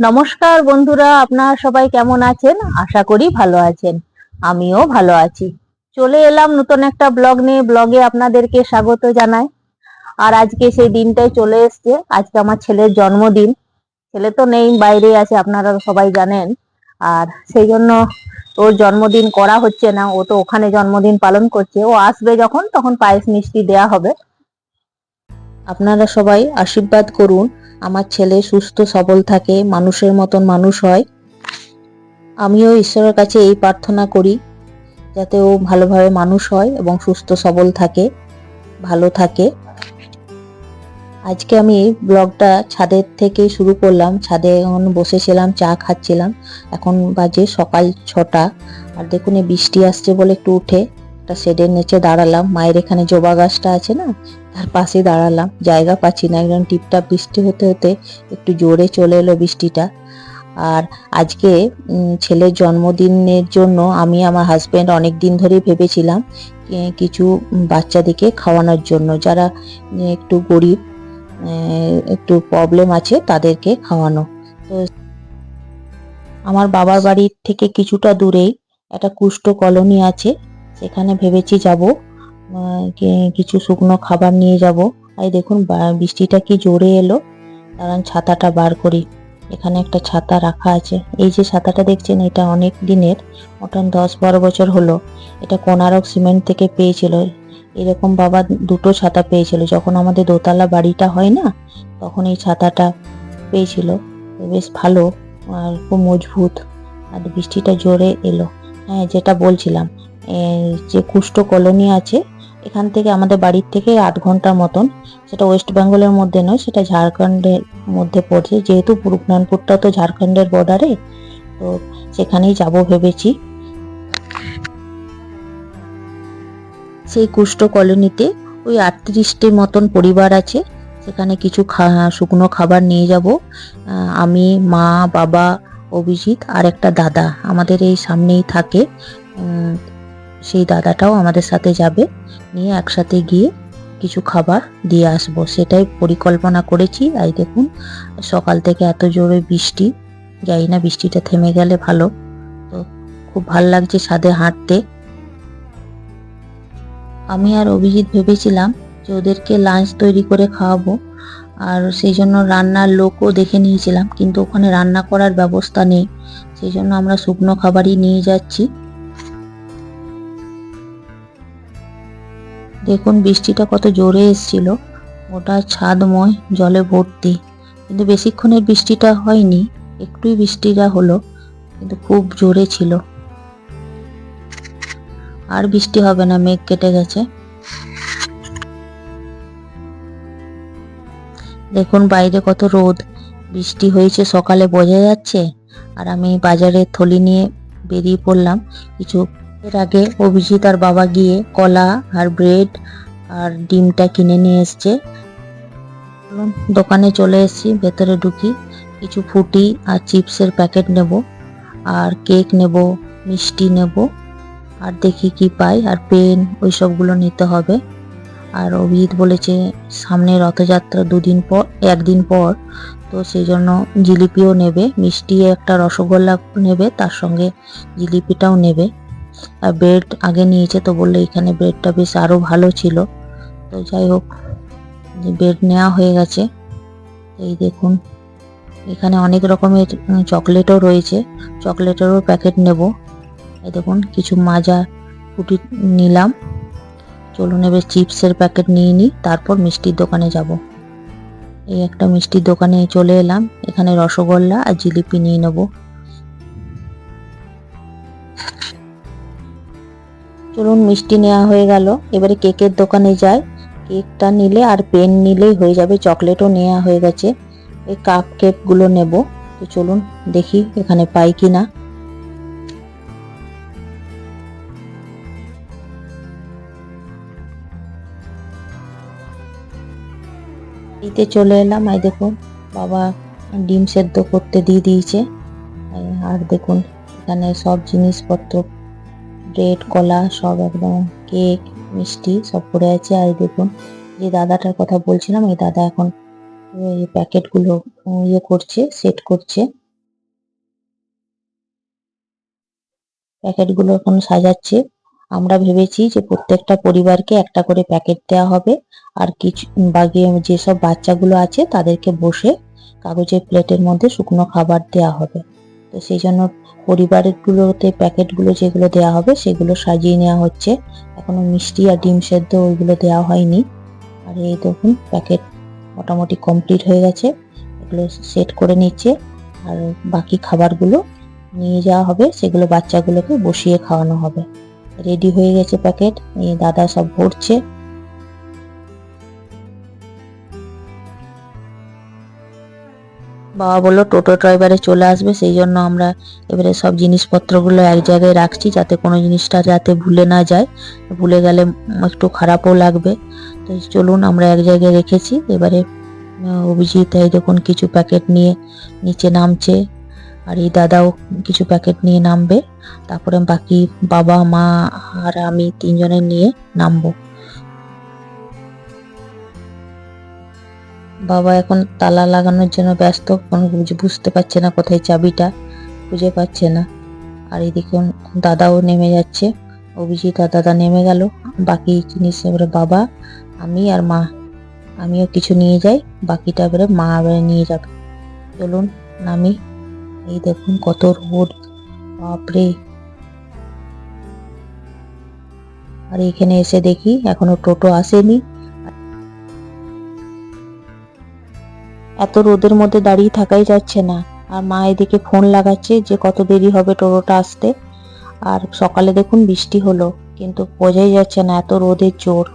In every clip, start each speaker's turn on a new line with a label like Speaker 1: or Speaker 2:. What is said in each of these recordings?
Speaker 1: নমস্কার বন্ধুরা, আপনারা সবাই কেমন আছেন? আশা করি ভালো আছেন। আমিও ভালো আছি। চলে এলাম নতুন একটা ব্লগ নিয়ে। ব্লগে আপনাদেরকে স্বাগত জানাই। আর আজকে সেই দিনটাই চলে এসছে। আজকে আমার ছেলের জন্মদিন। ছেলে তো নেই, বাইরে আছে, আপনারা সবাই জানেন। আর সেই জন্য ওর জন্মদিন করা হচ্ছে না। ও তো ওখানে জন্মদিন পালন করছে। ও আসবে যখন, তখন পায়েস মিষ্টি দেয়া হবে। আপনারা সবাই আশীর্বাদ করুন। আমার ছেলে সুস্থ, সবল থাকে, মানুষের মতন মানুষ হয়। আমিও ঈশ্বরের কাছে এই প্রার্থনা করি, যাতে ও ভালোভাবে মানুষ হয় এবং সুস্থ, সবল থাকে, ভালো থাকে। আজকে আমি ব্লগটা ছাদের থেকে শুরু করলাম। ছাদে এখন বসেছিলাম, চা খাচ্ছিলাম। এখন বাজে সকাল ছটা। আর দেখুন বৃষ্টি আসছে বলে একটু উঠে। একটা শেডের নিচে দাঁড়ালাম। মায়ের এখানে জবা গাছটা আছে না? তার পাশে দাঁড়ালাম। জায়গা পাচ্ছি না, একদম টিপটাপ বৃষ্টি হতে হতে একটু জোরে চলে এলো বৃষ্টিটা। আর আজকে ছেলের জন্মদিনের জন্য আমি আমার হাজবেন্ড অনেক দিন ধরেই ভেবেছিলাম কিছু বাচ্চাদেরকে খাওয়ানোর জন্য। যারা একটু গরিব একটু প্রবলেম আছে তাদেরকে খাওয়ানো। তো আমার বাবার বাড়ির থেকে কিছুটা দূরেই একটা কুষ্ঠ কলোনি আছে। সেখানে ভেবেছি যাব কিছু শুকনো খাবার নিয়ে যাব। এই দেখুন বৃষ্টিটা কি জোরে এলো। দাঁড়ান, ছাতাটা বার করি। এখানে একটা ছাতা রাখা আছে। এই যে ছাতাটা দেখছেন, এটা অনেক দিনের মোটাম দশ বারো বছর হলো। এটা কোনারক সিমেন্ট থেকে পেয়েছিল। এরকম বাবা দুটো ছাতা পেয়েছিল। যখন আমাদের দোতলা বাড়িটা হয় না, তখন এই ছাতাটা পেয়েছিল। বেশ ভালো, আর খুব মজবুত। আর বৃষ্টিটা জোরে এলো। হ্যাঁ যেটা বলছিলাম যে কুষ্ঠ কলোনি আছে, এখান থেকে আমাদের বাড়ির থেকে আধ ঘণ্টার মতন। সেটা ওয়েস্ট বেঙ্গলের মধ্যে নয়, সেটা ঝাড়খণ্ডের মধ্যে পড়ছে। যেহেতু পুরুকনানপুরটা তো ঝাড়খণ্ডের বর্ডারে, তো সেখানেই যাব ভেবেছি। সেই কুষ্ঠ কলোনিতে ওই আটত্রিশটির মতন পরিবার আছে। সেখানে কিছু শুকনো খাবার নিয়ে যাব। আমি, মা, বাবা, অভিজিৎ আর একটা দাদা। আমাদের এই সামনেই থাকে। সেই দাদাটাও আমাদের সাথে যাবে। নিয়ে একসাথে গিয়ে কিছু খাবার দিয়ে আসব। সেটাই পরিকল্পনা করেছি। এই দেখুন, সকাল থেকে এত জোরে বৃষ্টি। যাই না বৃষ্টিটা থেমে গেলে ভালো। তো খুব ভালো লাগছে ছাদে হাঁটতে। আমি আর অভিজিৎ ভেবেছিলাম যে ওদেরকে লাঞ্চ তৈরি করে খাওয়াবো। আর সেই জন্য রান্নার লোকও দেখে নিয়েছিলাম। কিন্তু ওখানে রান্না করার ব্যবস্থা নেই। সেই জন্য আমরা শুকনো খাবারই নিয়ে যাচ্ছি। দেখুন বৃষ্টিটা কত জোরে এসেছিল। ওটা ছাদময় জলে ভর্তি। কিন্তু বেশিক্ষণের বৃষ্টিটা হয়নি, একটুই বৃষ্টিটা হলো, কিন্তু খুব জোরে ছিল। আর বৃষ্টি হবে না, মেঘ কেটে গেছে। দেখুন বাইরে কত রোদ। বৃষ্টি হয়েছে সকালে, বোঝা যাচ্ছে। আর আমি বাজারে থলি নিয়ে বেরিয়ে পড়লাম। কিছু এর আগে অভিজিৎ আর বাবা গিয়ে কলা আর ব্রেড আর ডিমটা কিনে নিয়ে এসছে। দোকানে চলে এসেছি, ভেতরে ঢুকি। কিছু ফুটি আর চিপসের প্যাকেট নেব, আর কেক নেব, মিষ্টি নেব, আর দেখি কি পাই, আর পেন, ওই সবগুলো নিতে হবে। আর অভিজিৎ বলেছে, সামনে রথযাত্রা দুদিন পর, একদিন পর, তো সেই জন্য জিলিপিও নেবে, মিষ্টি একটা রসগোল্লা নেবে, তার সঙ্গে জিলিপিটাও নেবে। আর ব্রেড আগে নিয়েছে তো বলল এখানে ব্রেডটা বেশ আরও ভালো ছিল। তো যাই হোক ব্রেড নেওয়া হয়ে গেছে। এই দেখুন, এখানে অনেক রকমের চকলেটও রয়েছে। চকলেটেরও প্যাকেট নেব। এই দেখুন, কিছু মাজা ফুটি নিলাম। চলুন এবার চিপসের প্যাকেট নিয়ে নিই, তারপর মিষ্টির দোকানে যাব। এই একটা মিষ্টির দোকানে চলে এলাম। এখানে রসগোল্লা আর জিলিপি নিয়ে নেব। চলুন, মিষ্টি নেওয়া হয়ে গেল। এবারে কেকের দোকানে যাই। কেকটা নিলে আর পেন নিলেই হয়ে যাবে, চকলেটও নেওয়া হয়ে গেছে। এই কাপ কেকগুলো নেব। তো চলুন, দেখি এখানে পাই কি না এইতে চলে এলাম। এই দেখুন, বাবা ডিম সেদ্ধ করতে দিয়ে দিয়েছে। আর দেখুন, এখানে সব জিনিসপত্র ব্রেড কলা, সব একদম কেক, মিষ্টি সব পড়ে আছে। আর দেখুন, যে দাদাটার কথা বলছিলাম, এই দাদা এখন প্যাকেটগুলো ইয়ে করছে, সেট করছে। প্যাকেটগুলো এখন সাজাচ্ছে। আমরা ভেবেছি যে প্রত্যেকটা পরিবারকে একটা করে প্যাকেট দেওয়া হবে। আর কিছু, বাকি যেসব বাচ্চাগুলো আছে, তাদেরকে বসে কাগজের প্লেটের মধ্যে শুকনো খাবার দেওয়া হবে। তো সেই জন্য পরিবারের গুলোতে প্যাকেটগুলো যেগুলো দেওয়া হবে সেগুলো সাজিয়ে নেওয়া হচ্ছে। এখনও মিষ্টি আর ডিম সেদ্ধ ওইগুলো দেওয়া হয়নি। আর এই দেখুন, প্যাকেট মোটামুটি কমপ্লিট হয়ে গেছে। এগুলো সেট করে নিচ্ছে। আর বাকি খাবারগুলো নিয়ে যাওয়া হবে। সেগুলো বাচ্চাগুলোকে বসিয়ে খাওয়ানো হবে। রেডি হয়ে গেছে প্যাকেট। দাদা সব ভরছে। বাবা বলল, টোটো ড্রাইভারে চলে আসবে, সেই জন্য আমরা এবারে সব জিনিসপত্রগুলো এক জায়গায় রাখছি যাতে কোনো জিনিসটা যাতে ভুলে না যায়। ভুলে গেলে একটু খারাপও লাগবে। তো চলুন, আমরা এক জায়গায় রেখেছি। এবারে অভিজিৎ, এই দেখুন, কিছু প্যাকেট নিয়ে নিচে নামছে। আর এই দাদাও কিছু প্যাকেট নিয়ে নামবে। তারপরে বাকি বাবা, মা আর আমি তিনজনে নিয়ে নামবো। বাবা এখন তালা লাগানোর জন্য ব্যস্ত, কোনো বুঝ- বুঝতে পারছে না কোথায় চাবিটা, খুঁজে পাচ্ছে না। আর এদিকে দাদাও নেমে যাচ্ছে। অভিজিৎ আর দাদা নেমে গেল। বাকি জিনিস এবারে বাবা, আমি আর মা। আমিও কিছু নিয়ে যাই, বাকিটা এবারে মা এবারে নিয়ে যাবে। চলুন, নামি। এই দেখুন কত রোড। বাপরে। আর এখানে এসে দেখি এখনও টোটো আসেনি। এত রোদের মধ্যে দাঁড়িয়ে থাকাই যাচ্ছে না। আর মা এদিকে ফোন লাগাচ্ছে যে কত দেরি হবে টোটোটা আসতে। আর সকালে দেখুন বৃষ্টি হলো, কিন্তু বোঝাই যাচ্ছে না এত রোদের জোর।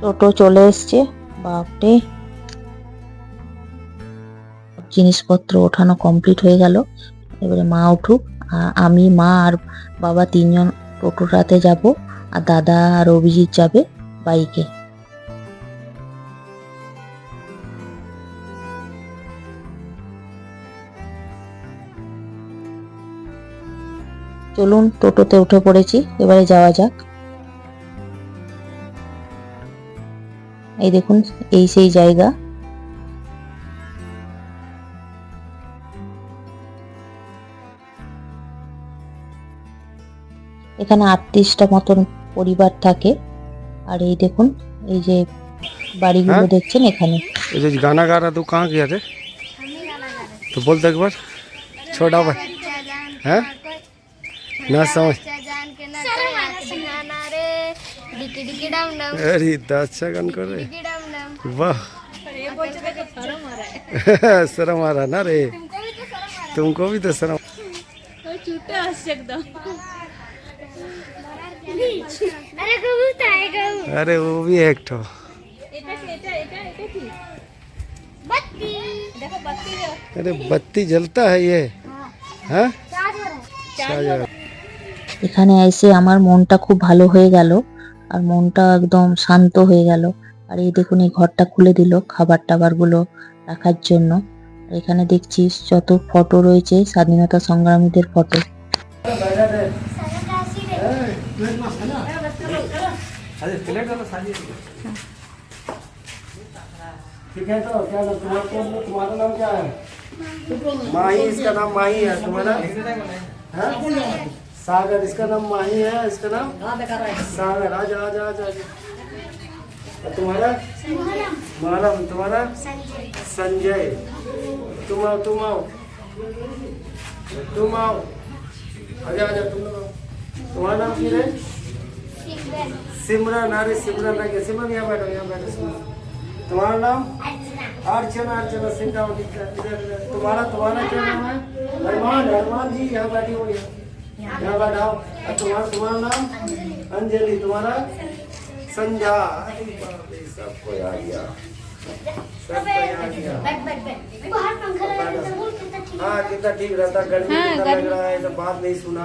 Speaker 1: টোটো চলে এসছে, বাপরে। জিনিসপত্র ওঠানো কমপ্লিট হয়ে গেল। এবারে মা উঠুক আমি, মা আর বাবা তিনজন টোটোটাতে যাব। আর দাদা আর অভিজিৎ যাবে বাইকে। চলুন, টোটোতে উঠে পড়েছি, এবারে যাওয়া যাক। এই দেখুন, এই সেই জায়গা। এখানে আটত্রিশটা মতন পরিবার থাকে আর এই দেখুন এই যে বাড়িগুলো
Speaker 2: হ্যাঁ?
Speaker 1: দেখছেন এখানে
Speaker 2: ये जो गाना गा रहा तू कहाँ गया थे तो बोल दे एक बार छोटा भाई हैं ना समझ
Speaker 3: जान के ना सुनाना रे डिकी डिकी डाम डाम
Speaker 2: अरे इतना अच्छा गान कर रहे
Speaker 3: डिकी डाम डाम
Speaker 2: वाह शर्म आ रहा ना रे तुमको भी तो शर्म
Speaker 3: अरे कबूतर है गऊ
Speaker 2: अरे वो भी एक ठो
Speaker 3: बत्ती
Speaker 2: अरे बत्ती जलता है ये हाँ
Speaker 3: चार्ज हो रहा है
Speaker 2: शाहजहां।
Speaker 1: এখানে এসে আমার মনটা খুব ভালো হয়ে গেল আর মনটা একদম শান্ত হয়ে গেল আর এই দেখুন এই ঘরটা খুলে দিল খাবার টাবার গুলো রাখার জন্য আর এখানে দেখছি যত ফটো রয়েছে স্বাধীনতা সংগ্রামীদের ফটো
Speaker 2: ठीक है तो क्या नाम तुम्हारा तुम्हारा नाम क्या है माही, इसका नाम माही है, तुम्हारा? हाँ? सागर, इसका नाम माही है, इसका नाम? सागर, आजा आजा आजा आजा। तुम्हारा? मालम। तुम्हारा?
Speaker 3: संजय।
Speaker 2: तुम आओ तुम आओ। तुम आओ। आजा आजा, तुम लोग। तुम्हारा नाम है?
Speaker 3: सिमरन।
Speaker 2: अरे सिमरन लगे सिमरन यहाँ बैठो यहाँ बैठो तुम्हारा नाम?
Speaker 3: अर्चना।
Speaker 2: अर्चना सिंधा तुम्हारा तुम्हारा क्या नाम है? जी यहाँ बैठी हो यहाँ। बैठाओ तुम्हारा तुम्हारा नाम? अंजलि। तुम्हारा? संध्या। सबको आ गया।
Speaker 3: हाँ कितना ठीक
Speaker 2: रहता गर्मी हाँ, लग रहा है तो बात नहीं सुना।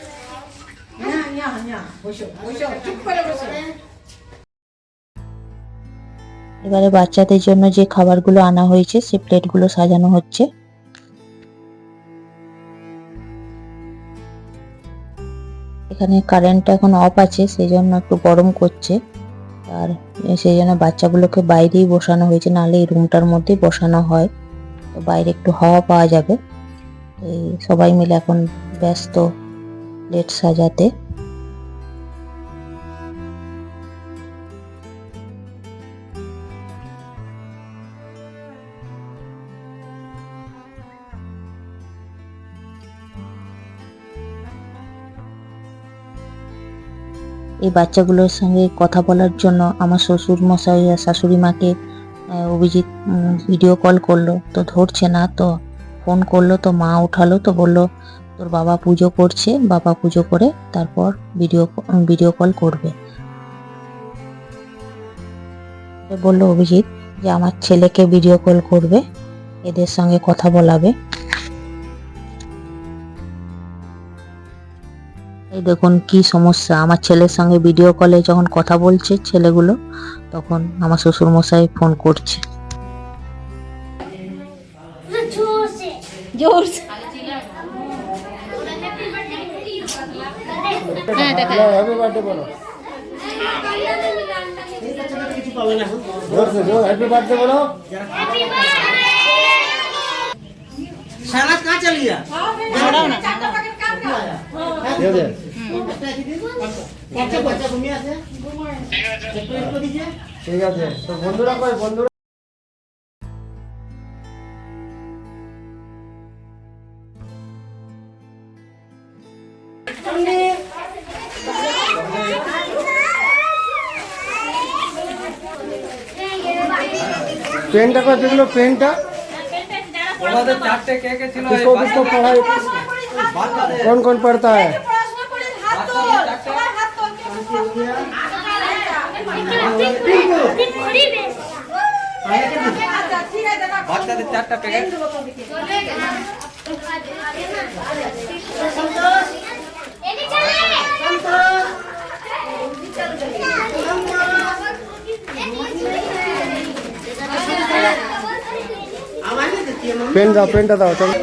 Speaker 1: এবারে বাচ্চাদের জন্য যে খাবারগুলো আনা হয়েছে সে প্লেটগুলো সাজানো হচ্ছে। এখানে কারেন্টটা এখন অফ আছে সেই জন্য একটু গরম করছে। আর সেই জন্য বাচ্চাগুলোকে বাইরেই বসানো হয়েছে নাহলে এই রুমটার মধ্যেই বসানো হয়। তো বাইরে একটু হাওয়া পাওয়া যাবে। এই সবাই মিলে এখন ব্যস্ত প্লেট সাজাতে। এই বাচ্চাগুলোর সঙ্গে কথা বলার জন্য আমার শ্বশুর মশাই আর শাশুড়ি মাকে অভিজিৎ ভিডিও কল করল। তো ধরছে না তো ফোন করল তো, মা উঠালো তো, বলল, তোর বাবা পুজো করছে, বাবা পুজো করে তারপর ভিডিও ভিডিও কল করবে। বলল অভিজিৎ যে আমার ছেলেকে ভিডিও কল করবে, এদের সঙ্গে কথা বলাবে। দেখুন কি সমস্যা। আমার ছেলের সঙ্গে ভিডিও কলে যখন কথা বলছে ছেলেগুলো তখন আমার শ্বশুরমশাই ফোন করছে।
Speaker 4: হ্যাঁ, সারা না।
Speaker 2: ঠিক আছে তো বন্ধুরা কয় বন্ধুরা পেনটা কত দিল পেনটা कौन कौन पढ़ता है
Speaker 5: বাচ্চাদের চারটা প্যাকেট
Speaker 2: পেনটা পেনটা দাও চলো।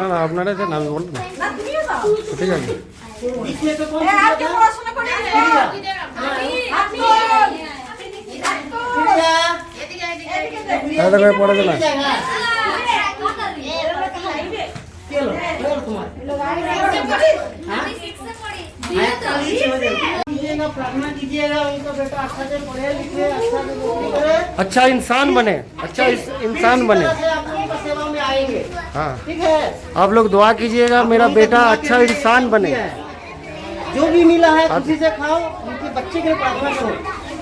Speaker 2: না না আপনারা যে নাম বলুন না ঠিক আছে
Speaker 4: इसमें तो कौन
Speaker 2: দাদা করে পড়ে না
Speaker 4: चलो चलो तुम्हारे कीजिएगा प्रार्थना कीजिएगा उनका बेटा अच्छा से पढ़े लिखे अच्छा से नौकरी करे
Speaker 2: अच्छा इंसान बने अच्छा इस- इंसान बने हाँ।
Speaker 4: ठीक है?
Speaker 2: आप लोग दुआ कीजिएगा मेरा बेटा अच्छा इंसान बने।
Speaker 4: जो भी मिला है खुशी से खाओ उनके बच्चे के लिए प्रार्थना करो।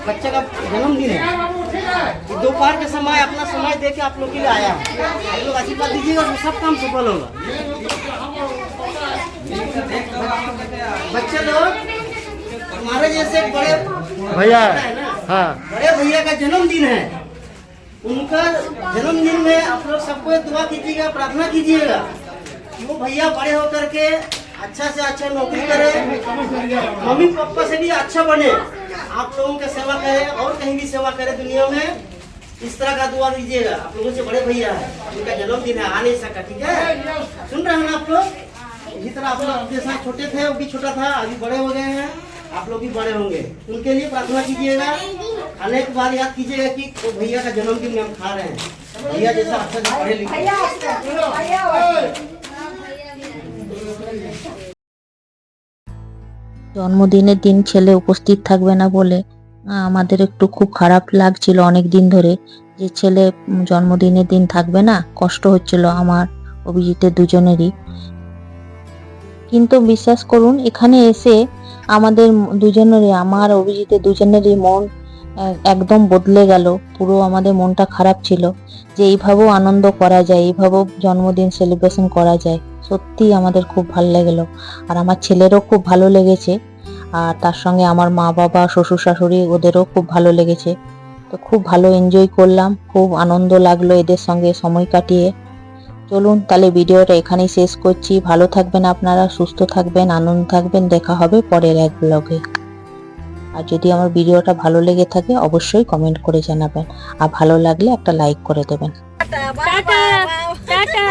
Speaker 4: बच्चे का जन्मदिन है। दोपहर के समय अपना समय दे के आप लोग के लिए आया हूँ। आप लोग आशीर्वाद दीजिएगा तो सब काम सफल होगा। बच्चे लोग हमारे जैसे बड़े
Speaker 2: भैया
Speaker 4: है ना?
Speaker 2: हाँ।
Speaker 4: बड़े भैया का जन्मदिन है। उनका जन्मदिन में आप लोग सबको दुआ कीजिएगा, प्रार्थना कीजिएगा। वो भैया बड़े होकर के अच्छा से अच्छा नौकरी करे, मम्मी पापा से भी अच्छा बने, आप लोगों का सेवा करे, और कहीं भी सेवा करे दुनिया में, इस तरह का दुआ दीजिएगा। आप लोगों से बड़े भैया है, उनका जन्मदिन है, आ नहीं सका, ठीक है? सुन रहे हैं आप लोग? इसी तरह आप लोग छोटे थे, वो भी छोटा था, अभी बड़े हो गए हैं। आप लोग भी बड़े होंगे उनके लिए प्रार्थना कीजिएगा खाने के बाद याद कीजिएगा कि वो भैया का जन्मदिन में हम खा रहे हैं भैया जैसा अच्छा से पढ़े लिखे
Speaker 1: জন্মদিনের দিন ছেলে উপস্থিত থাকবে না বলে আহ, আমাদের একটু খুব খারাপ লাগছিল অনেক দিন ধরে যে ছেলে উম, জন্মদিনের দিন থাকবে না কষ্ট হচ্ছিল আমার অভিজিতের দুজনেরই কিন্তু বিশ্বাস করুন এখানে এসে আমাদের দুজনেরই, আমার, অভিজিতের দুজনেরই মন একদম বদলে গেল। পুরো আমাদের মনটা খারাপ ছিল যে এইভাবেও আনন্দ করা যায়, এইভাবেও জন্মদিন সেলিব্রেশন করা যায়। সত্যি আমাদের খুব ভালো লাগল। আর আমার ছেলেরও খুব ভালো লেগেছে। আর তার সঙ্গে আমার মা বাবা, শ্বশুর শাশুড়ি ওদেরও খুব ভালো লেগেছে। তো খুব ভালো এনজয় করলাম, খুব আনন্দ লাগল এদের সঙ্গে সময় কাটিয়ে। চলুন তাহলে ভিডিওটা এখানেই শেষ করছি। ভালো থাকবেন আপনারা সুস্থ থাকবেন আনন্দ থাকবেন। দেখা হবে পরের এক ব্লগে আর যদি আমার ভিডিওটা ভালো লেগে থাকে অবশ্যই কমেন্ট করে জানাবেন। আর ভালো লাগলে একটা লাইক করে দেবেন।
Speaker 6: Tata tata.